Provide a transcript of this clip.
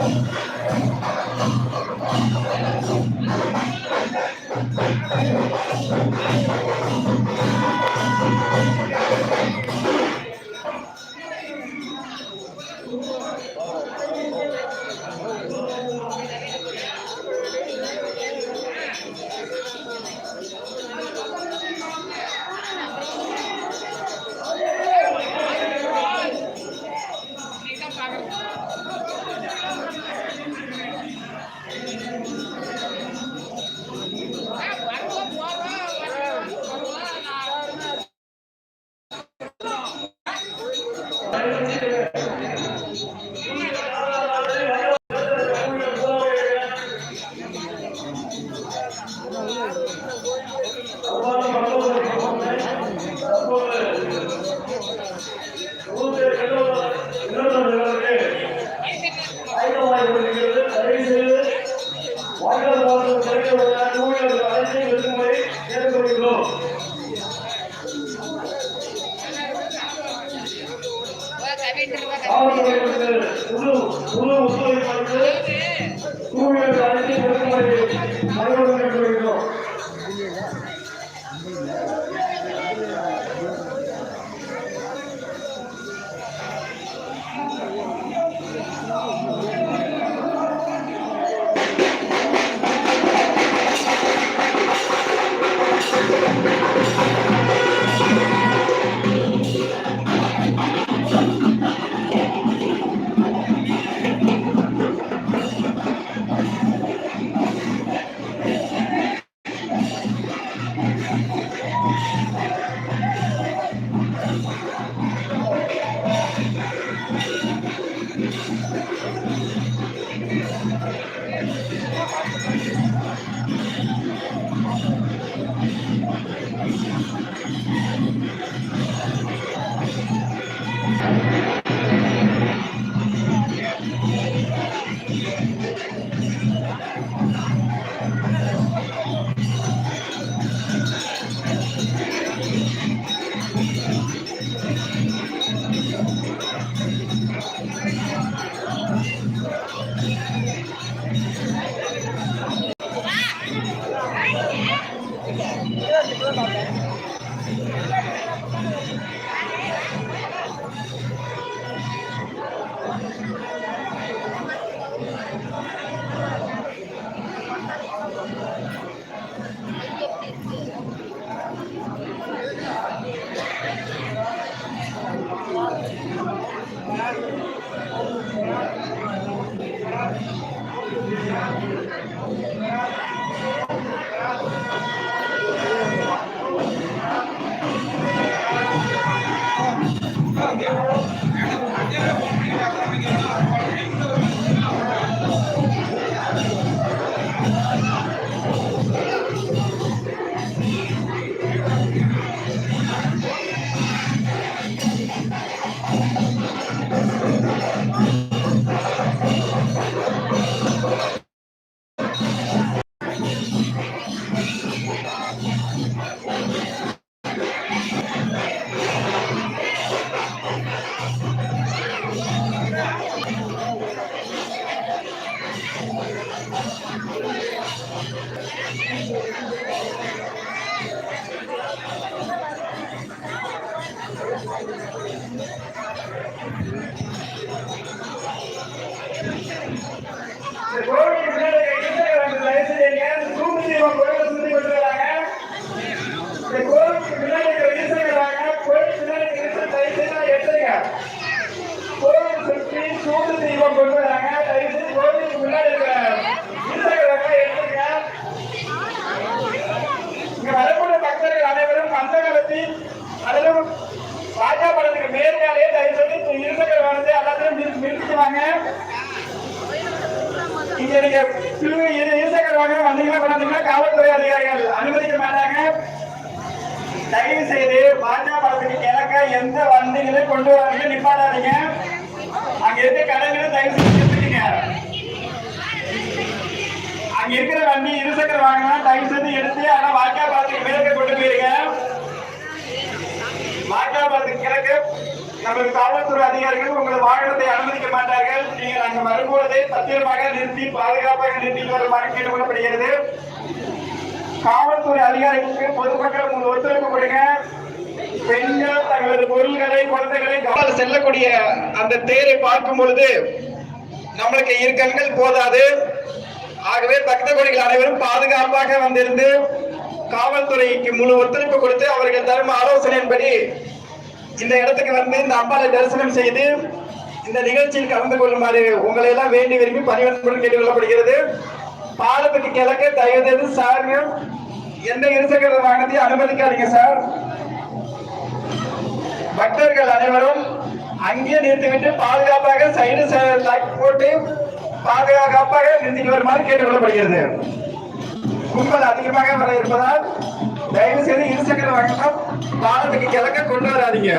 Thank you. और पूरा पूरा उसको இந்த நிறுத்திடுவாங்க இங்க நீங்க சிறு வாகனம் காவல்துறை அதிகாரிகள் அனுமதிக்க மாட்டாங்க. தயவு செய்து பாஜக படத்துக்கு கிழக்க எந்த வண்டிகளும் கொண்டு வராங்க நிப்பாடாதீங்க அங்க இருக்க கடைகளை தயவு செய்து நிறுத்திடுங்க அங்க இருக்கிற வண்டி இருசக்கர வாகனம் தயவு செய்து எடுத்து ஆனா வாக்கா படத்துக்கு மேற்க கொண்டு போயிருங்க. வாக்கா படத்துக்கு கிழக்கு நமது காவல்துறை அதிகாரிகள் உங்கள் வாகனத்தை அனுமதிக்க மாட்டார்கள். நீங்கள் அங்கு வரும்பொழுது பத்திரமாக நிறுத்தி பாதுகாப்பாக நிறுத்தி வருமாறு கேட்டுக்கொள்ளப்படுகிறது. காவல்துறை அதிகாரிகளுக்கு பொதுமக்கள் உங்கள் ஒத்துழைப்பு கொடுங்க. பெண்கள் தங்களது பொருள்களை குழந்தைகளை கவனம் செல்லக்கூடிய அந்த தேரை பார்க்கும் பொழுது நம்மளுக்கு இரு கண்கள் போதாது. ஆகவே பக்த கொடிகள் அனைவரும் பாதுகாப்பாக வந்திருந்து காவல்துறைக்கு முழு ஒத்துழைப்பு கொடுத்து அவர்கள் தரும் ஆலோசனையின்படி இந்த இடத்துக்கு வந்து இந்த அம்பாளை தரிசனம் செய்து இந்த நிகழ்ச்சியில் கலந்து கொள்ளுமாறு உங்களை எல்லாம் வேண்டி விரும்பி பணிவன்புடன் கேட்டுக்கொள்ளப்படுகிறது. பாலத்துக்கு கிழக்கு தயவு சார் எந்த இருசக்கர வாகனத்தையும் அனுமதிக்காதீங்க சார். பக்தர்கள் அனைவரும் அங்கே நிறுத்திவிட்டு பாதுகாப்பாக சைடு போட்டு பாதுகாப்பாக நிறுத்திட்டு வருமாறு கேட்டுக்கொள்ளப்படுகிறது. கும்பல் அதிகமாக வர இருப்பதால் தயவு செய்து இருசக்கர வாகனம் பாலத்துக்கு கிழக்க கொண்டு வராதீங்க.